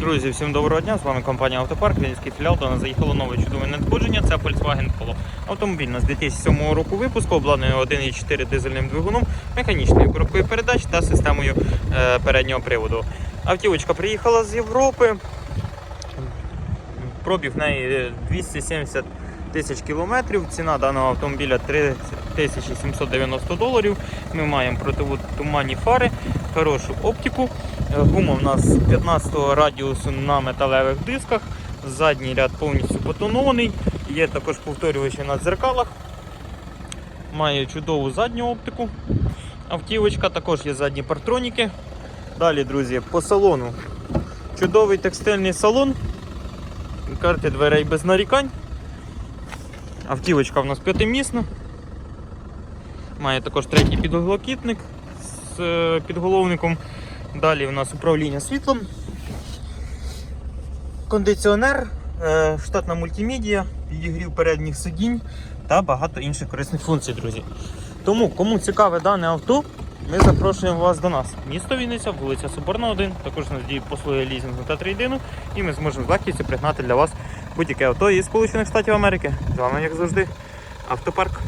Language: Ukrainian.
Друзі, всім доброго дня! З вами компанія Автопарк, Вінницький філіал. До нас заїхало нове чудове надходження. Це Volkswagen Polo. Автомобіль на з 2007 року випуску, обладнаний 1,4 дизельним двигуном, механічною коробкою передач та системою е, переднього приводу. Автівочка приїхала з Європи. Пробіг в неї 270 тисяч кілометрів. Ціна даного автомобіля 3790 доларів. Ми маємо противотуманні фари, хорошу оптику. Е, Гума в нас 15 радіусу на металевих дисках. Задній ряд повністю потонований. Є також повторювачі на дзеркалах. Має чудову задню оптику. Автівочка, також є задні партроніки. Далі, друзі, по салону. Чудовий текстильний салон. Карти дверей без нарікань. Автівочка в нас п'ятимісна. Має також третій підголокітник з е, підголовником. Далі у нас управління світлом, кондиціонер, е, штатна мультимедія, підігрів передніх сидінь та багато інших корисних функцій, друзі. Тому, кому цікаве дане авто, ми запрошуємо вас до нас. Місто Вінниця, вулиця Соборна 1. Також у нас діють послуги лізінгу та трейдину. І ми зможемо з легкістю пригнати для вас будь-яке авто із Сполучених Штатів Америки. З вами, як завжди, автопарк.